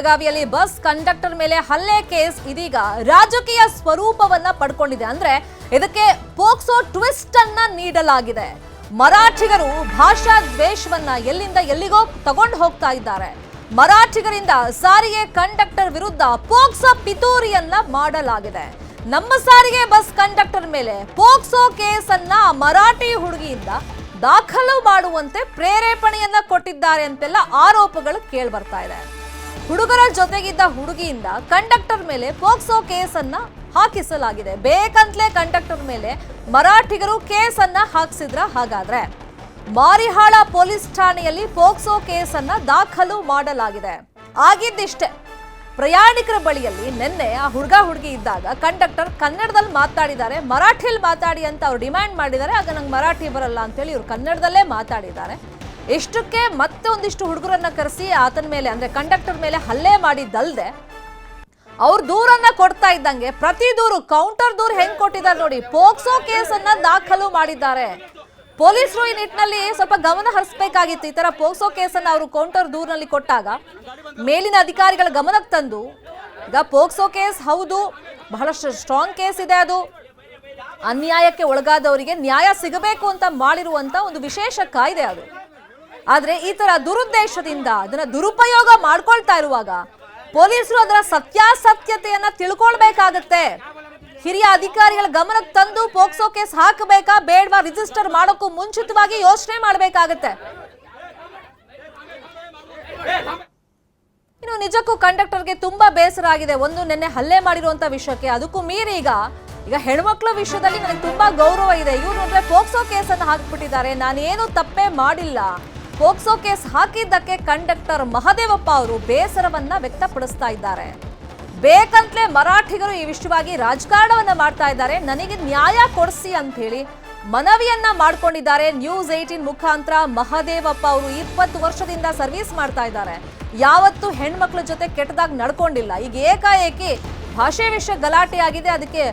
ಬೆಳಗಾವಿಯಲ್ಲಿ bus conductor ಮೇಲೆ ಹಲ್ಲೆ ಕೇಸ್ ಇದೀಗ ರಾಜಕೀಯ ಸ್ವರೂಪವನ್ನ ಪಡ್ಕೊಂಡಿದೆ. ಅಂದ್ರೆ ಇದಕ್ಕೆ ಪೋಕ್ಸೋ ಟ್ವಿಸ್ಟ್ ಅನ್ನ ನೀಡಲಾಗಿದೆ. ಮರಾಠಿಗರು ಭಾಷಾ ದ್ವೇಷವನ್ನ ಎಲ್ಲಿಂದ ಎಲ್ಲಿಗೋ ತಗೊಂಡು ಹೋಗ್ತಾ ಇದ್ದಾರೆ. ಮರಾಠಿಗರಿಂದ ಸಾರಿಗೆ ಕಂಡಕ್ಟರ್ ವಿರುದ್ಧ ಪೋಕ್ಸೋ ಪಿತೂರಿಯನ್ನ ಮಾಡಲಾಗಿದೆ. ನಮ್ಮ ಸಾರಿಗೆ ಬಸ್ ಕಂಡಕ್ಟರ್ ಮೇಲೆ ಪೋಕ್ಸೋ ಕೇಸ್ ಅನ್ನ ಮರಾಠಿ ಹುಡುಗಿಯಿಂದ ದಾಖಲು ಮಾಡುವಂತೆ ಪ್ರೇರೇಪಣೆಯನ್ನ ಕೊಟ್ಟಿದ್ದಾರೆ ಅಂತೆಲ್ಲ ಆರೋಪಗಳು ಕೇಳಿ ಬರ್ತಾ ಇದೆ. ಹುಡುಗರ ಜೊತೆಗಿದ್ದ ಹುಡುಗಿಯಿಂದ ಕಂಡಕ್ಟರ್ ಮೇಲೆ ಪೋಕ್ಸೋ ಕೇಸನ್ನ ಹಾಕಿಸಲಾಗಿದೆ. ಬೇಕಂತಲೇ ಕಂಡಕ್ಟರ್ ಮೇಲೆ ಮರಾಠಿಗರು ಕೇಸನ್ನ ಹಾಕಿಸಿದ್ರ ಹಾಗಾದ್ರೆ? ಮಾರಿಹಾಳ ಪೊಲೀಸ್ ಠಾಣೆಯಲ್ಲಿ ಪೋಕ್ಸೋ ಕೇಸನ್ನ ದಾಖಲು ಮಾಡಲಾಗಿದೆ. ಆಗಿದ್ದಿಷ್ಟೇ. ಪ್ರಯಾಣಿಕರ ಬಳಿಯಲ್ಲಿ ನಿನ್ನೆ ಆ ಹುಡುಗ ಹುಡುಗಿ ಇದ್ದಾಗ ಕಂಡಕ್ಟರ್ ಕನ್ನಡದಲ್ಲಿ ಮಾತಾಡಿದ್ದಾರೆ. ಮರಾಠಿಯಲ್ಲಿ ಮಾತಾಡಿ ಅಂತ ಅವ್ರು ಡಿಮ್ಯಾಂಡ್ ಮಾಡಿದ್ದಾರೆ. ಆಗ ನಂಗೆ ಮರಾಠಿ ಬರಲ್ಲ ಅಂತೇಳಿ ಇವ್ರು ಕನ್ನಡದಲ್ಲೇ ಮಾತಾಡಿದ್ದಾರೆ. ಇಷ್ಟಕ್ಕೆ ಮತ್ತೆ ಒಂದಿಷ್ಟು ಹುಡುಗರನ್ನ ಕರೆಸಿ ಆತನ ಮೇಲೆ, ಅಂದ್ರೆ ಕಂಡಕ್ಟರ್ ಮೇಲೆ ಹಲ್ಲೆ ಮಾಡಿದ್ದಲ್ದೆ ಅವ್ರ ದೂರನ್ನ ಕೊಡ್ತಾ ಇದ್ದಂಗೆ ಪ್ರತಿ ದೂರು ಕೌಂಟರ್ ದೂರ್ ಹೆಂಗ್ ಕೊಟ್ಟಿದ್ದಾರೆ ನೋಡಿ, ಪೋಕ್ಸೋ ಕೇಸನ್ನ ದಾಖಲು ಮಾಡಿದ್ದಾರೆ. ಪೊಲೀಸರು ಈ ನಿಟ್ಟಿನಲ್ಲಿ ಸ್ವಲ್ಪ ಗಮನ ಹರಿಸಬೇಕಾಗಿತ್ತು. ಈ ತರ ಪೋಕ್ಸೋ ಕೇಸನ್ನ ಅವರು ಕೌಂಟರ್ ದೂರಿನಲ್ಲಿ ಕೊಟ್ಟಾಗ ಮೇಲಿನ ಅಧಿಕಾರಿಗಳ ಗಮನಕ್ಕೆ ತಂದು, ಈಗ ಪೋಕ್ಸೋ ಕೇಸ್ ಹೌದು, ಬಹಳಷ್ಟು ಸ್ಟ್ರಾಂಗ್ ಕೇಸ್ ಇದೆ ಅದು. ಅನ್ಯಾಯಕ್ಕೆ ಒಳಗಾದವರಿಗೆ ನ್ಯಾಯ ಸಿಗಬೇಕು ಅಂತ ಮಾಡಿರುವಂತ ಒಂದು ವಿಶೇಷ ಕಾಯ್ದೆ ಅದು. ಆದ್ರೆ ಈ ತರ ದುರುದ್ದೇಶದಿಂದ ಅದನ್ನ ದುರುಪಯೋಗ ಮಾಡ್ಕೊಳ್ತಾ ಇರುವಾಗ ಪೊಲೀಸರು ಅದರ ಸತ್ಯಾಸತ್ಯತೆಯನ್ನ ತಿಳ್ಕೊಳ್ಬೇಕಾಗತ್ತೆ. ಹಿರಿಯ ಅಧಿಕಾರಿಗಳ ಗಮನಕ್ಕೆ ತಂದು ಪೋಕ್ಸೋ ಕೇಸ್ ಹಾಕಬೇಕಾ, ಬೇಡವಾ, ರಿಜಿಸ್ಟರ್ ಮಾಡೋಕ್ಕೂ ಮುಂಚಿತವಾಗಿ ಯೋಚನೆ ಮಾಡಬೇಕಾಗತ್ತೆ. ಇನ್ನು ನಿಜಕ್ಕೂ ಕಂಡಕ್ಟರ್ಗೆ ತುಂಬಾ ಬೇಸರ ಆಗಿದೆ. ಒಂದು ನಿನ್ನೆ ಹಲ್ಲೆ ಮಾಡಿರುವಂತ ವಿಷಯಕ್ಕೆ. ಅದಕ್ಕೂ ಮೀರಿ ಈಗ ಈಗ ಹೆಣ್ಮಕ್ಳ ವಿಷಯದಲ್ಲಿ ನನಗೆ ತುಂಬಾ ಗೌರವ ಇದೆ. ಇವ್ರು ನೋಡ್ರೆ ಪೋಕ್ಸೋ ಕೇಸನ್ನು ಹಾಕ್ಬಿಟ್ಟಿದ್ದಾರೆ. ನಾನೇನು ತಪ್ಪೇ ಮಾಡಿಲ್ಲ. ಪೋಕ್ಸೋ ಕೇಸ್ ಹಾಕಿದ್ದಕ್ಕೆ ಕಂಡಕ್ಟರ್ ಮಹದೇವಪ್ಪ ಅವರು ಬೇಸರವನ್ನ ವ್ಯಕ್ತಪಡಿಸ್ತಾ ಇದ್ದಾರೆ. ಬೇಕಂತಲೇ ಮರಾಠಿಗರು ಈ ವಿಷಯವಾಗಿ ರಾಜಕಾರಣವನ್ನ ಮಾಡ್ತಾ ಇದ್ದಾರೆ. ನನಗೆ ನ್ಯಾಯ ಕೊಡಿಸಿ ಅಂತ ಹೇಳಿ ಮನವಿಯನ್ನ ಮಾಡ್ಕೊಂಡಿದ್ದಾರೆ. ನ್ಯೂಸ್ ಏಟೀನ್ ಮುಖಾಂತರ ಮಹದೇವಪ್ಪ ಅವರು ಇಪ್ಪತ್ತು ವರ್ಷದಿಂದ ಸರ್ವಿಸ್ ಮಾಡ್ತಾ ಇದ್ದಾರೆ. ಯಾವತ್ತೂ ಹೆಣ್ಮಕ್ಳ ಜೊತೆ ಕೆಟ್ಟದಾಗಿ ನಡ್ಕೊಂಡಿಲ್ಲ. ಈಗ ಏಕಾಏಕಿ ಭಾಷೆ ವಿಷಯ ಗಲಾಟೆ ಆಗಿದೆ. ಅದಕ್ಕೆ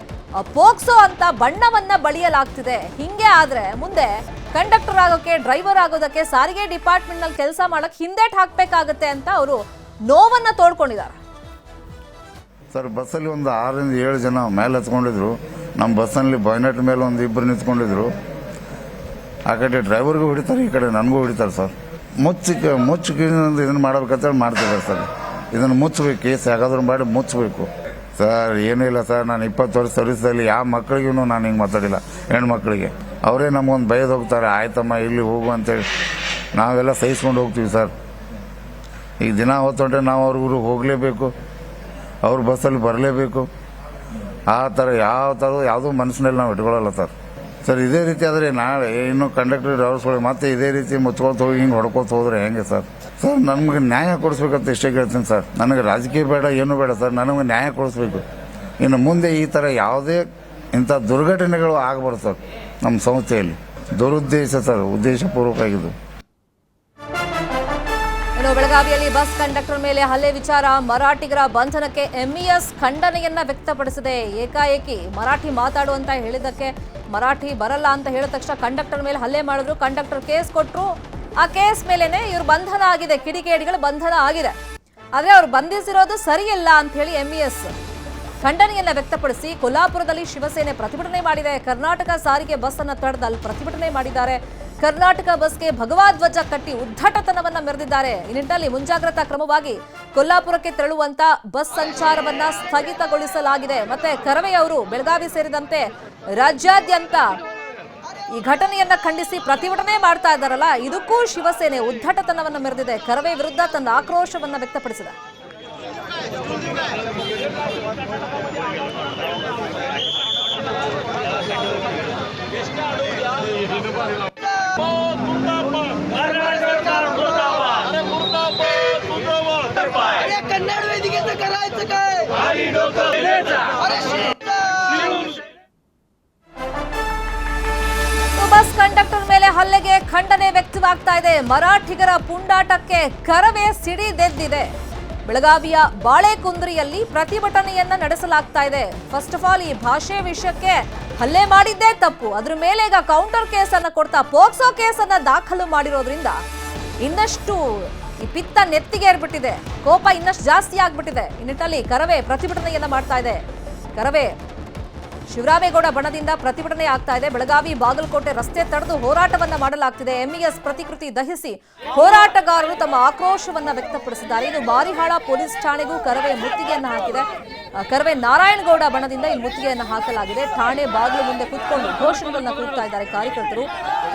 ಪೋಕ್ಸೋ ಅಂತ ಬಣ್ಣವನ್ನ ಬಳಿಯಲಾಗ್ತಿದೆ. ಹಿಂಗೆ ಆದ್ರೆ ಮುಂದೆ ಕಂಡಕ್ಟರ್ ಆಗೋಕೆ, ಡ್ರೈವರ್ ಆಗೋದಕ್ಕೆ, ಸಾರಿಗೆ ಡಿಪಾರ್ಟ್ಮೆಂಟ್ನಲ್ಲಿ ಕೆಲಸ ಮಾಡಕ್ ಹಿಂದೇಟ್ ಹಾಕ್ಬೇಕಾಗತ್ತೆ ಅಂತ ಅವರು ನೋವನ್ನ ತೋಡ್ಕೊಂಡಿದ್ದಾರೆ ಸರ್, ಬಸ್ಸಲ್ಲಿ ಒಂದು ಆರರಿಂದ ಏಳು ಜನ ಮೇಲೆ ಹತ್ಕೊಂಡಿದ್ರು ನಮ್ಮ ಬಸ್ಸಲ್ಲಿ ಬಾಯ್ನಟ್ ಮೇಲೆ ಒಂದು ಇಬ್ಬರು ನಿಂತ್ಕೊಂಡಿದ್ರು. ಆ ಕಡೆ ಡ್ರೈವರ್ಗೂ ಹೊಡಿತಾರೆ, ಈ ಕಡೆ ನನಗೂ ಹೊಡಿತಾರೆ ಸರ್. ಮುಚ್ಚಕ್ಕೆ ಮುಚ್ಚಕ್ಕೆ ಇದನ್ನು ಮಾಡ್ಬೇಕಂತೇಳಿ ಮಾಡ್ತಿದ್ದಾರೆ ಸರ್. ಇದನ್ನು ಮುಚ್ಚಬೇಕು ಕೇಸ್ ಯಾಕಾದ್ರೂ ಮಾಡಿ ಮುಚ್ಚಬೇಕು. ಸರ್, ಏನೂ ಇಲ್ಲ ಸರ್, ನಾನು ಇಪ್ಪತ್ತು ವರ್ಷ ಸರ್ವಿಸಲ್ಲಿ ಯಾವ ಮಕ್ಕಳಿಗೂ ನಾನು ಹಿಂಗೆ ಮಾತಾಡಿಲ್ಲ, ಹೆಣ್ಮಕ್ಳಿಗೆ. ಅವರೇ ನಮಗೊಂದು ಬೈದು ಹೋಗ್ತಾರೆ, ಆಯ್ತಮ್ಮ, ಇಲ್ಲಿ ಹೋಗು ಅಂತೇಳಿ. ನಾವೆಲ್ಲ ಸಹಿಸ್ಕೊಂಡು ಹೋಗ್ತೀವಿ ಸರ್. ಈಗ ದಿನ ಹೊತ್ತೊಂಡ್ರೆ ನಾವು ಅವ್ರ ಊರಿಗೆ ಹೋಗಲೇಬೇಕು, ಅವ್ರ ಬಸ್ಸಲ್ಲಿ ಬರಲೇಬೇಕು. ಆ ಥರ ಯಾವ ಥರ, ಯಾವುದೂ ಮನಸ್ಸಿನಲ್ಲಿ ನಾವು ಇಟ್ಕೊಳ್ಳಲ್ಲ ಸರ್. ಸರ್, ಇದೇ ರೀತಿ ಆದರೆ ನಾಳೆ ಇನ್ನು ಕಂಡಕ್ಟರ್ ಡ್ರೈವರ್ಸ್ಗಳು ಮತ್ತೆ ಇದೇ ರೀತಿ ಮುಚ್ಕೊಳ್ತ ಹೋಗಿ ಹಿಂಗೆ ಹೊಡ್ಕೊತ ಹೋದ್ರೆ ಹೆಂಗೆ ಸರ್? ಸರ್, ನಮ್ಗೆ ನ್ಯಾಯ ಕೊಡಿಸ್ಬೇಕಂತ ಇಷ್ಟೇ ಕೇಳ್ತೀನಿ ಸರ್. ನನಗೆ ರಾಜಕೀಯ ಬೇಡ, ಏನು ಬೇಡ ಸರ್. ನನಗೆ ನ್ಯಾಯ ಕೊಡಿಸ್ಬೇಕು. ಇನ್ನು ಮುಂದೆ ಈ ಥರ ಯಾವುದೇ ಇಂಥ ದುರ್ಘಟನೆಗಳು ಆಗಬಾರ್ದು ಸರ್. ನಮ್ಮ ಸಂಸ್ಥೆಯಲ್ಲಿ. ದುರುದ್ದೇಶ ಸರ್ ಉದ್ದೇಶಪೂರ್ವಕ ಆಗಿದ್ದು ಬೆಳಗಾವಿಯಲ್ಲಿ ಬಸ್ ಕಂಡಕ್ಟರ್ ಮೇಲೆ ಹಲ್ಲೆ ವಿಚಾರ, ಮರಾಠಿಗರ ಬಂಧನಕ್ಕೆ ಎಂಇಎಸ್ ಖಂಡನೆಯನ್ನ ವ್ಯಕ್ತಪಡಿಸಿದೆ. ಏಕಾಏಕಿ ಮರಾಠಿ ಮಾತಾಡುವಂತ ಹೇಳಿದ್ದಕ್ಕೆ ಮರಾಠಿ ಬರಲ್ಲ ಅಂತ ಹೇಳಿದ ತಕ್ಷಣ ಕಂಡಕ್ಟರ್ ಮೇಲೆ ಹಲ್ಲೆ ಮಾಡಿದ್ರು. ಕಂಡಕ್ಟರ್ ಕೇಸ್ ಕೊಟ್ಟರು ಆ ಕೇಸ್ ಮೇಲೆನೆ ಇವ್ರ ಬಂಧನ ಆಗಿದೆ ಕಿಡಿಕೇಡಿಗಳು ಬಂಧನ ಆಗಿದೆ. ಆದರೆ ಅವ್ರು ಬಂಧಿಸಿರೋದು ಸರಿಯಿಲ್ಲ ಅಂತ ಹೇಳಿ ಎಂಇಎಸ್ ಖಂಡನೆಯನ್ನ ವ್ಯಕ್ತಪಡಿಸಿ ಕೊಲ್ಲಾಪುರದಲ್ಲಿ ಶಿವಸೇನೆ ಪ್ರತಿಭಟನೆ ಮಾಡಿದೆ. ಕರ್ನಾಟಕ ಸಾರಿಗೆ ಬಸ್ ಅನ್ನ ತಡೆದು ಅಲ್ಲಿ ಪ್ರತಿಭಟನೆ ಮಾಡಿದ್ದಾರೆ. ಕರ್ನಾಟಕ ಬಸ್ಗೆ ಭಗವಾಧ್ವಜ ಕಟ್ಟಿ ಉದ್ಧಟತನವನ್ನ ಮೆರೆದಿದ್ದಾರೆ. ಈ ನಿಟ್ಟಿನಲ್ಲಿ ಮುಂಜಾಗ್ರತಾ ಕ್ರಮವಾಗಿ ಕೊಲ್ಲಾಪುರಕ್ಕೆ ತೆರಳುವಂತ ಬಸ್ ಸಂಚಾರವನ್ನ ಸ್ಥಗಿತಗೊಳಿಸಲಾಗಿದೆ. ಮತ್ತೆ ಕರವೇ ಅವರು ಬೆಳಗಾವಿ ಸೇರಿದಂತೆ ರಾಜ್ಯಾದ್ಯಂತ ಈ ಘಟನೆಯನ್ನ ಖಂಡಿಸಿ ಪ್ರತಿಭಟನೆ ಮಾಡ್ತಾ ಇದ್ದಾರಲ್ಲ, ಇದಕ್ಕೂ ಶಿವಸೇನೆ ಉದ್ಧಟತನವನ್ನು ಮೆರೆದಿದೆ. ಕರವೇ ವಿರುದ್ಧ ತನ್ನ ಆಕ್ರೋಶವನ್ನ ವ್ಯಕ್ತಪಡಿಸಿದೆ. कन्नड वेदिकेचं करायचं काय अरे shit. ಬಸ್ ಕಂಡಕ್ಟರ್ ಮೇಲೆ ಹಲ್ಲೆಗೆ ಖಂಡನೆ ವ್ಯಕ್ತವಾಗ್ತಾ ಇದೆ ಮರಾಠಿಗರ ಪುಂಡಾಟಕ್ಕೆ ಕರವೇ ಸಿಡಿದೆದ್ದಿದೆ ಬೆಳಗಾವಿಯ ಬಾಳೆಕುಂದ್ರಿಯಲ್ಲಿ ಪ್ರತಿಭಟನೆಯನ್ನ ನಡೆಸಲಾಗ್ತಾ ಇದೆ. ಫಸ್ಟ್ ಆಫ್ ಆಲ್ ಈ ಭಾಷೆ ವಿಷಯಕ್ಕೆ ಹಲ್ಲೆ ಮಾಡಿದ್ದೇ ತಪ್ಪು. ಅದ್ರ ಮೇಲೆ ಈಗ ಕೌಂಟರ್ ಕೇಸ್ ಅನ್ನ ಕೊಡ್ತಾ ಪೋಕ್ಸೋ ಕೇಸ್ ಅನ್ನ ದಾಖಲು ಮಾಡಿರೋದ್ರಿಂದ ಇನ್ನಷ್ಟು ಈ ಪಿತ್ತ ನೆತ್ತಿಗೆ ಏರ್ಬಿಟ್ಟಿದೆ. ಕೋಪ ಇನ್ನಷ್ಟು ಜಾಸ್ತಿ ಆಗ್ಬಿಟ್ಟಿದೆ. ಈ ನಿಟ್ಟಲ್ಲಿ ಕರವೇ ಪ್ರತಿಭಟನೆಯನ್ನ ಮಾಡ್ತಾ ಇದೆ. ಕರವೇ ಶಿವರಾಮೇಗೌಡ ಬಣದಿಂದ ಪ್ರತಿಭಟನೆ ಆಗ್ತಾ ಇದೆ. ಬೆಳಗಾವಿ ಬಾಗಲಕೋಟೆ ರಸ್ತೆ ತಡೆದು ಹೋರಾಟವನ್ನ ಮಾಡಲಾಗ್ತಿದೆ. ಎಂಇಎಸ್ ಪ್ರತಿಕೃತಿ ದಹಿಸಿ ಹೋರಾಟಗಾರರು ತಮ್ಮ ಆಕ್ರೋಶವನ್ನ ವ್ಯಕ್ತಪಡಿಸಿದ್ದಾರೆ. ಇದು ಬಾರಿಹಾಳ ಪೊಲೀಸ್ ಠಾಣೆಗೂ ಕರವೇ ಮುತ್ತಿಗೆಯನ್ನ ಹಾಕಿದೆ. ಕರವೇ ನಾರಾಯಣಗೌಡ ಬಣದಿಂದ ಇಲ್ಲಿ ಮುತ್ತಿಗೆಯನ್ನ ಹಾಕಲಾಗಿದೆ. ಠಾಣೆ ಬಾಗಿಲು ಮುಂದೆ ಕುತ್ಕೊಂಡು ಘೋಷಣೆಗಳನ್ನ ಕೂಗ್ತಾ ಇದ್ದಾರೆ ಕಾರ್ಯಕರ್ತರು.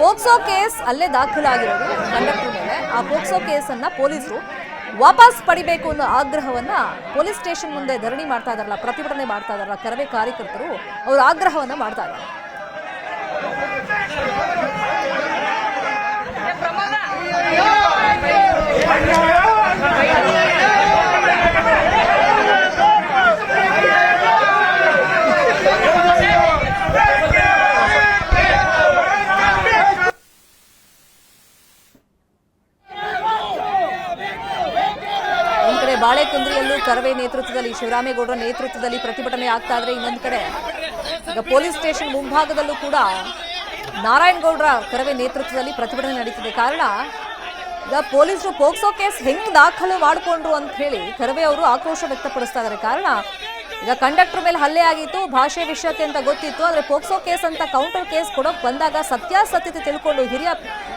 ಪೋಕ್ಸೋ ಕೇಸ್ ಅಲ್ಲೇ ದಾಖಲಾಗಿರೋದು, ಕಂಡಕ್ಟರ್ ಮೇಲೆ. ಆ ಪೋಕ್ಸೋ ಕೇಸ್ ಅನ್ನ ಪೊಲೀಸರು ವಾಪಸ್ ಪಡಿಬೇಕು ಅನ್ನೋ ಆಗ್ರಹವನ್ನ ಪೊಲೀಸ್ ಸ್ಟೇಷನ್ ಮುಂದೆ ಧರಣಿ ಮಾಡ್ತಾ ಇದಾರಲ್ಲ, ಪ್ರತಿಭಟನೆ ಮಾಡ್ತಾ ಇದಾರಲ್ಲ, ಕರವೇ ಕಾರ್ಯಕರ್ತರು ಅವರ ಆಗ್ರಹವನ್ನ ಮಾಡ್ತಾ ಇದ್ದಾರೆ ಕರವೇ ನೇತೃತ್ವದಲ್ಲಿ, ಶಿವರಾಮೇಗೌಡರ ನೇತೃತ್ವದಲ್ಲಿ ಪ್ರತಿಭಟನೆ ಆಗ್ತಾ ಇದ್ರೆ ಇನ್ನೊಂದು ಕಡೆ. ಈಗ ಪೊಲೀಸ್ ಸ್ಟೇಷನ್ ಮುಂಭಾಗದಲ್ಲೂ ಕೂಡ ನಾರಾಯಣಗೌಡರ ಕರವೇ ನೇತೃತ್ವದಲ್ಲಿ ಪ್ರತಿಭಟನೆ ನಡೀತಿದೆ. ಕಾರಣ, ಈಗ ಪೊಲೀಸರು ಪೋಕ್ಸೋ ಕೇಸ್ ಹೆಂಗ್ ದಾಖಲು ಮಾಡಿಕೊಂಡ್ರು ಅಂತ ಹೇಳಿ ಕರವೇ ಅವರು ಆಕ್ರೋಶ ವ್ಯಕ್ತಪಡಿಸ್ತಾ ಇದ್ದಾರೆ. ಕಾರಣ ಈಗ ಕಂಡಕ್ಟರ್ ಮೇಲೆ ಹಲ್ಲೆ ಆಗಿತ್ತು, ಭಾಷೆ ವಿಷಯಕ್ಕೆ ಅಂತ ಗೊತ್ತಿತ್ತು, ಆದರೆ ಪೋಕ್ಸೋ ಕೇಸ್ ಅಂತ ಕೌಂಟರ್ ಕೇಸ್ ಕೊಡೋಕೆ ಬಂದಾಗ ಸತ್ಯಾಸತ್ಯತೆ ತಿಳ್ಕೊಂಡು ಹಿರಿಯ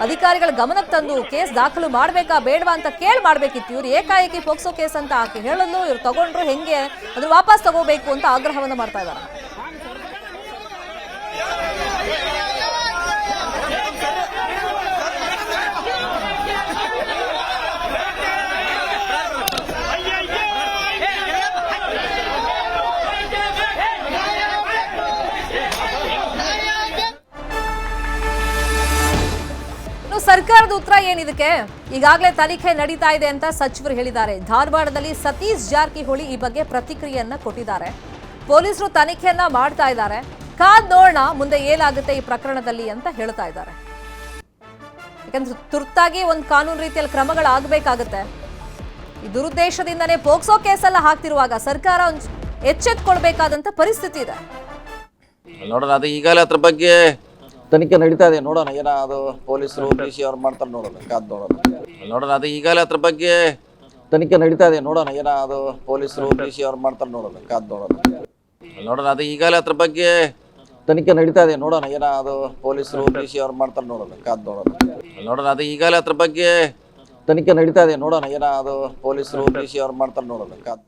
ಅಧಿಕಾರಿಗಳ ಗಮನಕ್ಕೆ ತಂದು ಕೇಸ್ ದಾಖಲು ಮಾಡಬೇಕಾ ಬೇಡವಾ ಅಂತ ಕೇಳಿ ಮಾಡಬೇಕಿತ್ತು. ಇವರು ಏಕಾಏಕಿ ಪೋಕ್ಸೋ ಕೇಸ್ ಅಂತ ಹಾಕಿ ಹೇಳಲು ಇವ್ರು ತಗೊಂಡ್ರು ಹೆಂಗೆ, ಅದ್ರ ವಾಪಸ್ ತಗೋಬೇಕು ಅಂತ ಆಗ್ರಹವನ್ನು ಮಾಡ್ತಾ ಇದ್ದಾರೆ. ಸರ್ಕಾರದ ಉತ್ತರ ಏನಿದಕ್ಕೆ? ಈಗಾಗಲೇ ತನಿಖೆ ನಡೀತಾ ಇದೆ ಅಂತ ಸಚಿವರು ಹೇಳಿದ್ದಾರೆ. ಧಾರವಾಡದಲ್ಲಿ ಸತೀಶ್ ಜಾರಕಿಹೊಳಿ ಈ ಬಗ್ಗೆ ಪ್ರತಿಕ್ರಿಯೆಯನ್ನ ಕೊಟ್ಟಿದ್ದಾರೆ. ಪೊಲೀಸರು ತನಿಖೆಯನ್ನ ಮಾಡ್ತಾ ಇದ್ದಾರೆ. ಕಾದ್ ನೋಡೋಣ ಮುಂದೆ ಏನಾಗುತ್ತೆ ಈ ಪ್ರಕರಣದಲ್ಲಿ ಅಂತ ಹೇಳ್ತಾ ಇದ್ದಾರೆ. ಯಾಕಂದ್ರೆ ತುರ್ತಾಗಿ ಒಂದು ಕಾನೂನು ರೀತಿಯಲ್ಲಿ ಕ್ರಮಗಳಾಗಬೇಕಾಗತ್ತೆ. ಈ ದುರುದ್ದೇಶದಿಂದನೇ ಪೋಕ್ಸೋ ಕೇಸೆಲ್ಲ ಹಾಕ್ತಿರುವಾಗ ಸರ್ಕಾರ ಒಂದು ಎಚ್ಚೆತ್ಕೊಳ್ಬೇಕಾದಂತ ಪರಿಸ್ಥಿತಿ ಇದೆ. ನೋಡೋಣ, ಅದು ಈಗಲೇ ಅದ್ರ ಬಗ್ಗೆ ತನಿಖೆ ನಡೀತಾ ಇದೆ. ನೋಡೋಣ, ಏನ ಅದು ಪೊಲೀಸರು ಡಿ ಸಿ ಅವ್ರು ಮಾಡ್ತಾರೆ ನೋಡೋಣ, ಕಾದ್ ನೋಡೋಣ. ನೋಡೋಣ, ಅದು ಈಗಲೇ ಅದ್ರ ಬಗ್ಗೆ ತನಿಖೆ ನಡೀತಾ ಇದೆ. ನೋಡೋಣ, ಏನ ಅದು ಪೊಲೀಸರು ಡಿ ಸಿ ಅವ್ರು ಮಾಡ್ತಾರೆ ನೋಡೋಣ, ಕಾದ್ ನೋಡೋಣ. ನೋಡೋಣ, ಅದು ಈಗಲೇ ಅದ್ರ ಬಗ್ಗೆ ತನಿಖೆ ನಡೀತಾ ಇದೆ. ನೋಡೋಣ, ಏನ ಅದು ಪೊಲೀಸರು ಡಿ ಸಿ ಅವ್ರು ಮಾಡ್ತಾರೆ ನೋಡೋಣ, ಕಾದ್ ನೋಡೋಣ. ನೋಡೋಣ, ಅದು ಈಗಲೇ ಅದ್ರ ಬಗ್ಗೆ ತನಿಖೆ ನಡೀತಾ ಇದೆ. ನೋಡೋಣ, ಏನ ಅದು ಪೊಲೀಸರು ಡಿ ಸಿ ಅವ್ರು ಮಾಡ್ತಾರೆ ನೋಡೋಣ, ಕಾದ್